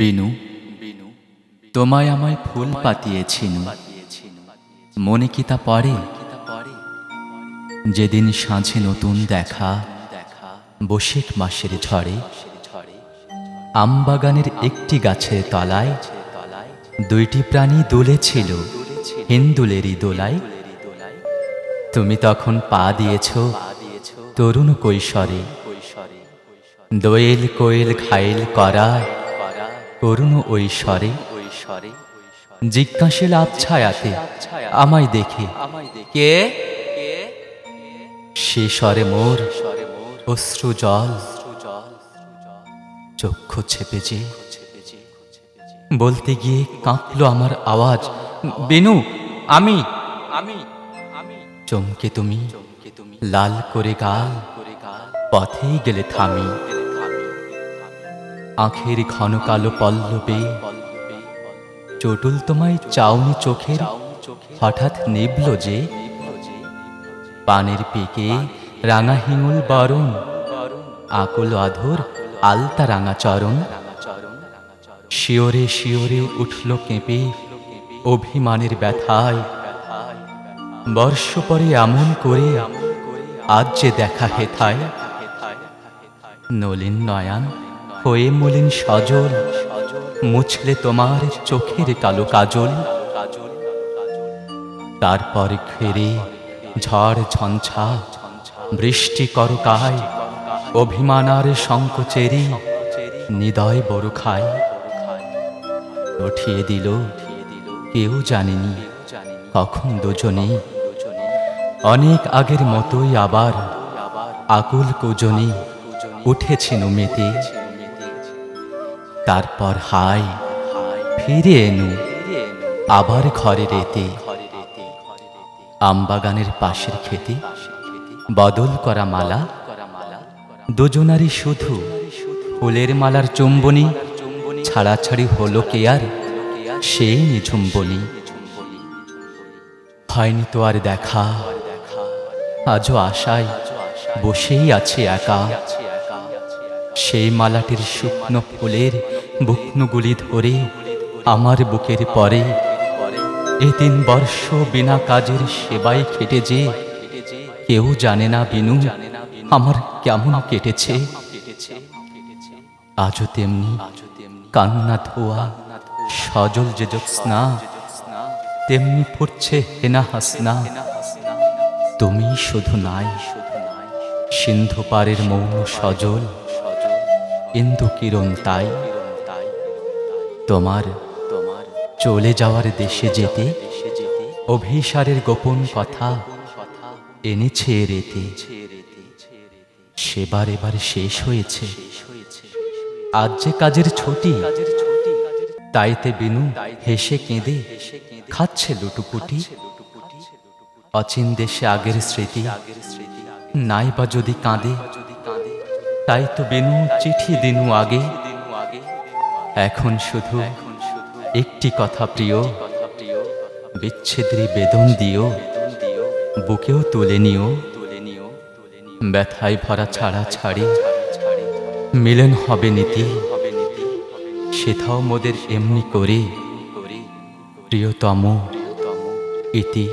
বিনু, তোমায় আমায় ফুল পাতিয়েছিনু। মনে কি তা পড়ে? যেদিন সাঁঝে নতুন দেখা, বসেক মাসের ঝড়ে, আমবাগানের একটি গাছের তলায়, দুইটি প্রাণী দুলেছিল, হিন্দুলেরই দোলায়। তুমি তখন পা দিয়েছ তরুণ কৈশরে, দোয়েল কোয়েল ঘায়েল করা করুণ ওই ঐশ্বরে জিজ্ঞাসিল আবছায়াতে আমায় দেখে। কে? সে স্বরে মোর অশ্রু জল, চক্ষু ছেপে যে। বলতে গিয়ে কাঁপলো আমার আওয়াজ, বেনু আমি আমি, চমকে তুমি, লাল করে গাল, পথেই গেলে থামি। আখের ঘন কালো পল্লবে। চটুল তোমায় চাউনি চোখের, হঠাৎ নিবল যে। পানের পেকে রাঙা হিঙুল বরণ, আকুল অধর আলতা রাঙা চরণ। শিওরে শিওরে উঠল কেঁপে অভিমানের ব্যথায়। বর্ষ পরে এমন করে, আজ যে দেখা হেথায়। নলিন নয়ান হয়ে মলিন সজল, মুছলে তোমার চোখের কালো কাজল। তারপর ঘেরে ঝড় ঝঞ্ঝা, বৃষ্টি করকায়, অভিমানার সংকোচেরি নিদয় বড় খায়। উঠিয়ে দিল, কেউ জানেনি কখন দুজনে। অনেক আগের মতোই আবার আকুল কুজনে উঠেছিল মেতে। তারপর হাই, ফিরে এনু। আবার ঘরে রেতে। আমবাগানের পাশের খেতে। বদল করা মালা। দুজনারই শুধু। ফুলের মালার চুম্বনী। ছাড়াছাড়ি হলো কে আর? সেই নিঝুম্বনী। হয়নি তো আর দেখা। আজও আশায় বসেই আছে একা। সেই মালাটির শুকনো ফুলের বুকনুগুলি ধরে আমার বুকের পরে। এ তিন বর্ষ বিনা কাজের সেবায় খেটে যে কেউ জানে না বিনু, আমার কেমন কেটেছে। আজও তেমনি কান্না ধোয়া, সজল যে জ্যোৎস্না, তেমনি ফুটছে হেনা হাসনা। তুমি শুধু নাই, সিন্ধু পারের মৌন সজল, ইন্দু কিরণ তাই। তোমার তোমার চলে যাওয়ার দেশে যেতে অভিসারের গোপন কথা এনেছে রেতে। সেবার এবার শেষ হয়েছে। আজ যে কাজের ছুটি, তাইতে বিনু হেসে কেঁদে খাচ্ছে লুটুপুটি। অচিন দেশে আগের স্মৃতি নাই বা যদি কাঁদে তাই তো বেনু চিঠি দিনু আগে এখন শুধু একটি কথা প্রিয়। বিচ্ছেদ্রি বেদন দিও, বুকেও তুলে নিও। ব্যথায় ভরা ছাড়া ছাড়ি, মিলন হবে নীতি। সেথাও মোদের এমনি করে। প্রিয়তম ইতি।